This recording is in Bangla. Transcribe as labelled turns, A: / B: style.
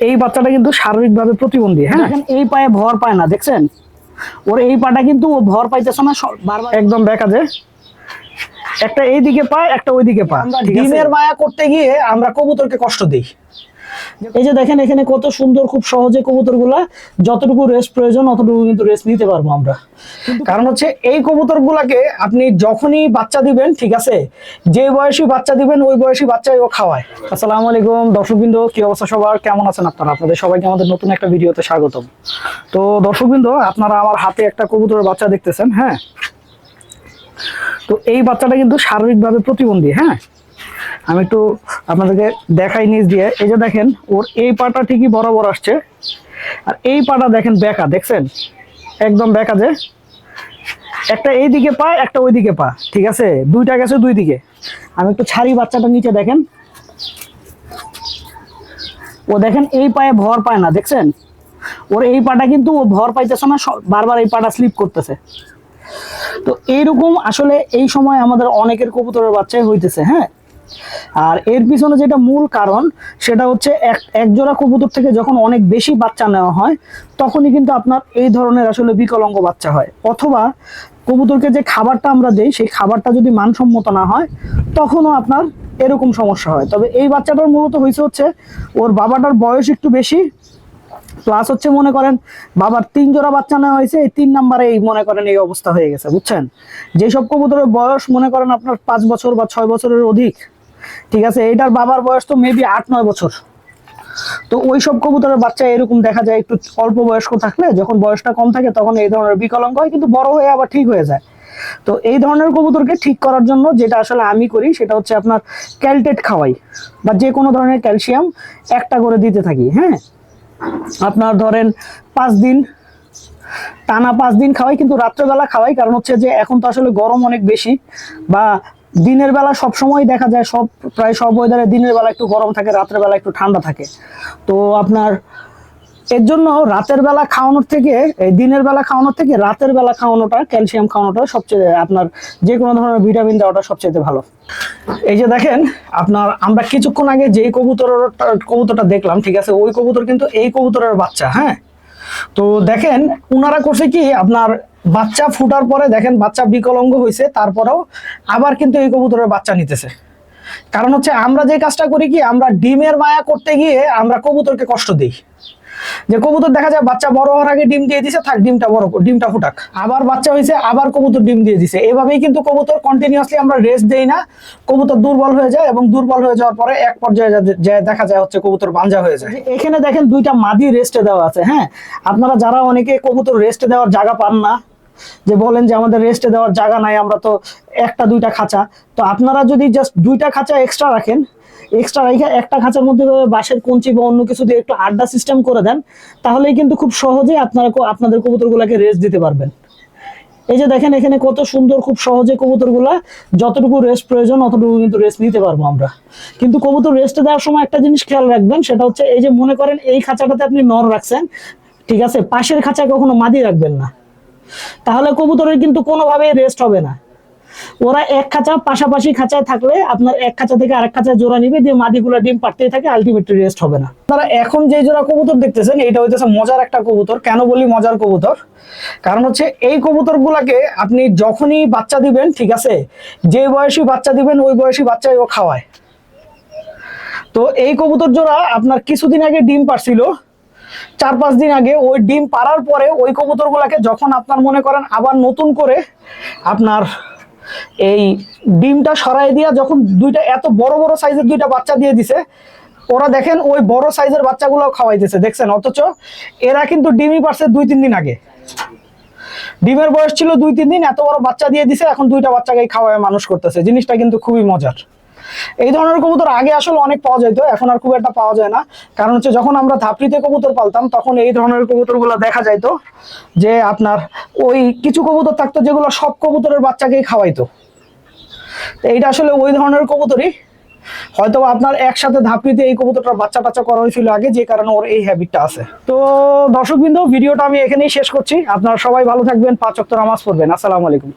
A: এই বাচ্চাটা কিন্তু শারীরিকভাবে প্রতিবন্ধী হ্যাঁ?
B: এই পায়ে ভর পায় না দেখছেন? ওর এই পাটা কিন্তু ও ভর পাইতেছে না বারবার
A: একদম দেখা যায়। একটা এইদিকে পায় একটা ওইদিকে পায়।
B: ডিমের মায়া করতে গিয়ে আমরা কবুতরকে কষ্ট দিই। এই যে দেখেন এখানে কত সুন্দর খুব সহজে কবুতরগুলা যতটুকু রেস্ট প্রয়োজন অতটুকু কিন্তু রেস্ট নিতে পারব আমরা।
A: কারণ হচ্ছে এই কবুতর গুলাকে আপনি যখনই বাচ্চা দিবেন ঠিক আছে যে বয়সী বাচ্চা দিবেন ওই বয়সী বাচ্চাই ও খাওয়ায়। আসসালামু আলাইকুম দর্শকবৃন্দ কি অবস্থা সবার? কেমন আছেন আপনারা? আপনাদের সবাইকে আমাদের নতুন একটা ভিডিওতে স্বাগতম। তো দর্শকবৃন্দ আপনারা আমার হাতে একটা কবুতরের বাচ্চা দেখতেছেন হ্যাঁ? তো এই বাচ্চাটা কিন্তু শারীরিকভাবে প্রতিবন্ধী হ্যাঁ? আমি একটু আপনাদেরকে দেখাই নিজ দিয়ে। এই যে দেখেন, ওর এই পাটা ঠিকই বরাবর আসছে। আর এই পাটা দেখেন বেকা, দেখছেন? একদম বেকা যে। একটা এই দিকে পা, একটা ওই দিকে পা, ঠিক আছে? দুইটা গেছে দুই দিকে।
B: আমি একটু ছাড়ি বাচ্চাটা নিচে, দেখেন? ও দেখেন, এই পায়ে ভর পায় না, দেখছেন? ওর এই পাটা কিন্তু ও ভর পাইতেছে না বারবার এই পাটা স্লিপ করতেছে। তো এইরকম আসলে এই সময় আমাদের অনেকের কবুতরের বাচ্চাই হইতেছে হ্যাঁ? আর এর পিছনে যেটা মূল কারণ, সেটা হচ্ছে এক এক জোড়া কবুতর থেকে যখন অনেক বেশি বাচ্চা নেওয়া হয়, তখনই কিন্তু আপনার এই ধরনের আসলে বিকলাঙ্গ বাচ্চা হয়। অথবা কবুতরকে যে খাবারটা আমরা দেই, সেই খাবারটা যদি মানসম্মত না হয়, তখনও আপনার এরকম সমস্যা হয়। তবে এই বাচ্চাটার মূলত হয়েছে হচ্ছে, ওর বাবাটার বয়স একটু বেশি প্লাস হচ্ছে মনে করেন বাবার তিন জোড়া বাচ্চা নেওয়া হয়েছে, এই তিন নাম্বারে এই মনে করেন এই অবস্থা হয়ে গেছে, বুঝছেন? যেসব কবুতরের বয়স মনে করেন আপনার পাঁচ বছর বা ছয় বছরের অধিক ঠিক আছে এইটার বাবার বয়স তো মেবি আট, নয় বছর। তো ওই সব কবুতরের বাচ্চা এরকম দেখা যায়, একটু অল্প বয়স্ক থাকলে যখন বয়সটা কম থাকে তখন এই ধরনের বিকলাঙ্গ হয়, কিন্তু বড় হয়ে আবার ঠিক হয়ে যায়। তো এই ধরনের কবুতরকে ঠিক করার জন্য যেটা আসলে আমি করি, সেটা হচ্ছে আপনার ক্যালটেট খাওয়াই, বা যে কোনো ধরনের ক্যালসিয়াম একটা করে দিতে থাকি হ্যাঁ? আপনার ধরেন পাঁচ দিন, টানা পাঁচ দিন খাওয়াই, কিন্তু রাত্রেবেলা খাওয়াই, কারণ হচ্ছে যে এখন তো আসলে গরম অনেক বেশি, বা দিনের বেলা সব সময় দেখা যায় সব, প্রায় সব ওয়েদারে দিনের বেলা একটু গরম থাকে, রাতের বেলা একটু ঠান্ডা থাকে। তো আপনার এর জন্য রাতের বেলা খাওয়ানোর থেকে দিনের বেলা খাওয়ানোর থেকে রাতের বেলা খাওয়ানোটা, ক্যালসিয়াম খাওয়ানোটা সবচেয়ে, আপনার যে কোনো ধরনের ভিটামিন দেওয়াটা সবচেয়ে ভালো।
A: এই যে দেখেন, আপনার আমরা কিছুক্ষণ আগে যেই কবুতর কবুতরটা দেখলাম, ঠিক আছে, ওই কবুতর কিন্তু এই কবুতরের বাচ্চা হ্যাঁ? তো দেখেন, উনারা করছে কি, আপনার বাচ্চা ফুটার পরে দেখেন বাচ্চা বিকলঙ্গ হয়েছে তারপরেও আবার কিন্তু এই কবুতরের বাচ্চা নিতেছে। কারণ হচ্ছে আমরা যে কাজটা করি কি, আমরা ডিমের মায়া করতে গিয়ে আমরা কবুতরকে কষ্ট দিই। যে কবুতর দেখা যায় বাচ্চা বড় হওয়ার আগে ডিম দিয়ে দিছে, থাক, ডিমটা বড়, ডিমটা ফুটাক। আবার বাচ্চা হয়েছে আবার কবুতর ডিম দিয়ে দিছে। এভাবেই কিন্তু কবুতর কন্টিনিউয়াসলি আমরা রেস্ট দেই না, কবুতর দুর্বল হয়ে যায় এবং দুর্বল হয়ে যাওয়ার পরে এক পর্যায়ে দেখা যায় হচ্ছে কবুতর বাঞ্জা হয়ে যায়।
B: এখানে দেখেন দুইটা মাদি রেস্টে দেওয়া আছে হ্যাঁ? আপনারা যারা অনেকে কবুতর রেস্টে দেওয়ার জায়গা পান না যে বলেন যে আমাদের রেস্টে দেওয়ার জায়গা নাই, আমরা তো একটা, দুইটা খাঁচা। তো আপনারা যদি জাস্ট দুইটা খাঁচা এক্সট্রা রাখেন এক্সট্রা রেখে একটা খাঁচার মধ্যে বাঁশের কঞ্চি বা অন্য কিছু দিয়ে একটু আড্ডা সিস্টেম করে দেন, তাহলেই কিন্তু খুব সহজে আপনারা আপনাদের কবুতরগুলোকে রেস্ট দিতে পারবেন। এই যে দেখেন, এখানে কত সুন্দর, খুব সহজে কবুতরগুলা যতটুকু রেস্ট প্রয়োজন, অতটুকু কিন্তু রেস্ট নিতে পারব আমরা। কিন্তু কবুতর রেস্টে দেওয়ার সময় একটা জিনিস খেয়াল রাখবেন, সেটা হচ্ছে এই যে মনে করেন এই খাঁচাটাতে আপনি নর রাখছেন, ঠিক আছে? পাশের খাঁচায় কখনো মাদি রাখবেন না। তাহলে কবুতরের কিন্তু কোনোভাবেই রেস্ট হবে না। ওরা এক খাঁচা পাশাপাশি খাঁচায় থাকলে আপনার এক খাঁচা থেকে আরেক খাঁচায় জোড়া নিবে, দিয়ে মাদিগুলো ডিম পাড়তেই থাকে আলটিমেটলি রেস্ট হবে না।
A: আপনারা এখন যে জোড়া কবুতর দেখতেছেন এটা হইতেছে মজার একটা কবুতর। কেন বলি মজার কবুতর? কারণ হচ্ছে এই কবুতর গুলাকে আপনি যখনই বাচ্চা দিবেন, ঠিক আছে, যে বয়সী বাচ্চা দিবেন, ওই বয়সী বাচ্চাই ও খাওয়ায়। তো এই কবুতর জোড়া আপনার কিছুদিন আগে ডিম পারছিল চার পাঁচ দিন আগে ওই ডিম পাড়ার পরে ওই কবুতরগুলাকে যখন আপনার মনে করেন আবার নতুন করে আপনার এই ডিমটা সরাই দিয়া যখন দুইটা এত বড় বড় সাইজের দুইটা বাচ্চা দিয়ে দিছে, ওরা দেখেন ওই বড় সাইজের বাচ্চাগুলো খাওয়াইতেছে, দেখছেন? অথচ এরা কিন্তু ডিমই পারছে দুই তিন দিন আগে। ডিমের বয়স ছিল দুই তিন দিন, এত বড় বাচ্চা দিয়ে দিছে, এখন দুইটা বাচ্চাকে খাওয়ায় মানুষ করতেছে। জিনিসটা কিন্তু খুবই মজার। এই ধরনের কবুতর আগে আসলে অনেক পাওয়া যেত এখন আর খুব একটা পাওয়া যায় না। কারণ হচ্ছে যখন আমরা ধাপড়িতে কবুতর পালতাম, তখন এই ধরনের কবুতরগুলো দেখা যাইতো যে আপনার ওই কিছু কবুতর থাকতো যেগুলো সব কবুতরের বাচ্চাকেই খাওয়াইতো। এইটা আসলে ওই ধরনের কবুতরই। হয়তো আপনার একসাথে ধাপড়িতে এই কবুতরটার বাচ্চা টাচ্চা করা হয়েছিল আগে, যে কারণে ওর এই হ্যাবিটটা আছে। তো দর্শকবৃন্দ, ভিডিওটা আমি এখানেই শেষ করছি। আপনারা সবাই ভালো থাকবেন, পাঁচ অক্ট নামাজ পড়বেন। আসসালামু আলাইকুম।